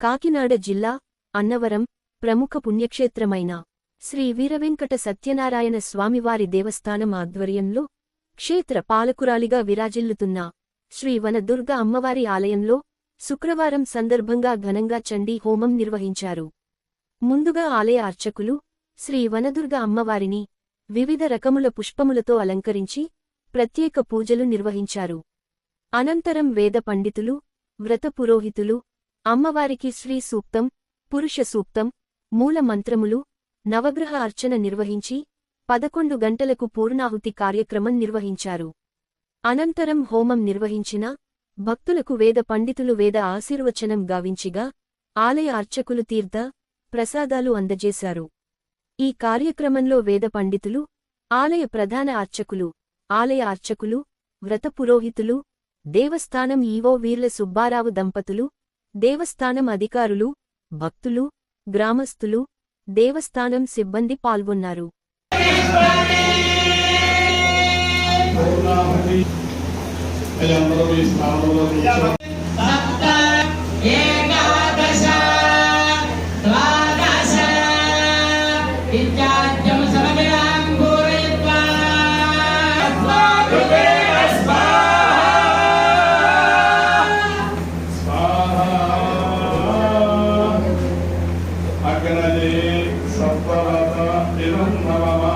కాకినాడ జిల్లా అన్నవరం ప్రముఖ పుణ్యక్షేత్రమైన శ్రీ వీరవెంకట సత్యనారాయణ స్వామివారి దేవస్థానం ఆధ్వర్యంలో క్షేత్ర పాలకురాలిగా విరాజిల్లుతున్న శ్రీ వనదుర్గ అమ్మవారి ఆలయంలో శుక్రవారం సందర్భంగా ఘనంగా చండీ హోమం నిర్వహించారు. ముందుగా ఆలయ అర్చకులు శ్రీ వనదుర్గ అమ్మవారిని వివిధ రకముల పుష్పములతో అలంకరించి ప్రత్యేక పూజలు నిర్వహించారు. అనంతరం వేద పండితులు వ్రత పురోహితులు అమ్మవారికి శ్రీ సూక్తం పురుష సూక్తం మూల మంత్రములు నవగ్రహ అర్చన నిర్వహించి పదకొండు గంటలకు పూర్ణాహుతి కార్యక్రమం నిర్వహించారు. అనంతరం హోమం నిర్వహించిన భక్తులకు వేద పండితులు వేద ఆశీర్వచనం గావించిగా ఆలయ అర్చకులు తీర్థ ప్రసాదాలు అందజేశారు. ఈ కార్యక్రమంలో వేద పండితులు ఆలయ ప్రధాన అర్చకులు ఆలయ అర్చకులు వ్రత పురోహితులు దేవస్థానం ఈవో వీర్ల సుబ్బారావు దంపతులు దేవస్థానం అధికారులు భక్తులు గ్రామస్థులు దేవస్థానం సిబ్బంది పాల్గొన్నారు. అందరూ ఈ స్థానంలో அக்னதே சப்தரத நிரந்தரமா